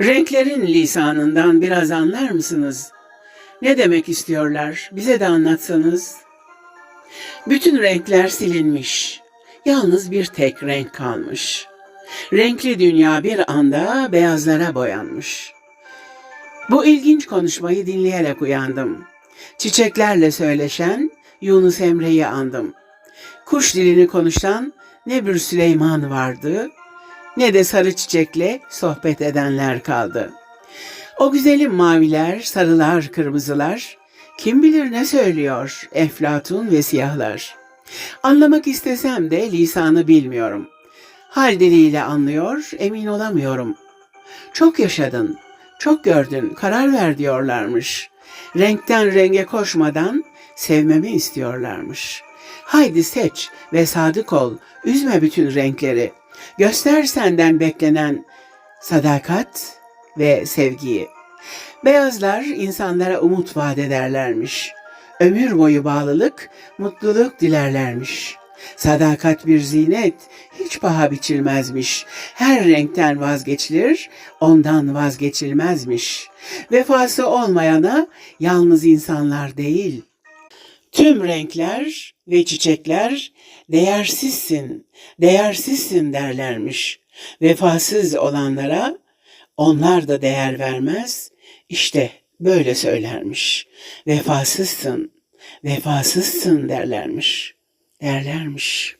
Renklerin lisanından biraz anlar mısınız? Ne demek istiyorlar? Bize de anlatsanız. Bütün renkler silinmiş. Yalnız bir tek renk kalmış. Renkli dünya bir anda beyazlara boyanmış. Bu ilginç konuşmayı dinleyerek uyandım. Çiçeklerle söyleşen Yunus Emre'yi andım. Kuş dilini konuşan ne bir Süleyman vardı, ne de sarı çiçekle sohbet edenler kaldı. O güzelim maviler, sarılar, kırmızılar, kim bilir ne söylüyor eflatun ve siyahlar. Anlamak istesem de lisanı bilmiyorum. Hal diliyle anlıyor, emin olamıyorum. Çok yaşadın, çok gördün, karar ver diyorlarmış. Renkten renge koşmadan sevmemi istiyorlarmış. Haydi seç ve sadık ol, üzme bütün renkleri. Göster senden beklenen sadakat ve sevgiyi. Beyazlar insanlara umut vaat ederlermiş. Ömür boyu bağlılık, mutluluk dilerlermiş. Sadakat bir zinet, hiç paha biçilmezmiş. Her renkten vazgeçilir, ondan vazgeçilmezmiş. Vefası olmayana yalnız insanlar değil, Tüm renkler ve çiçekler değersizsin, değersizsin derlermiş. Vefasız olanlara onlar da değer vermez. İşte böyle söylermiş. Vefasızsın, vefasızsın derlermiş. Derlermiş.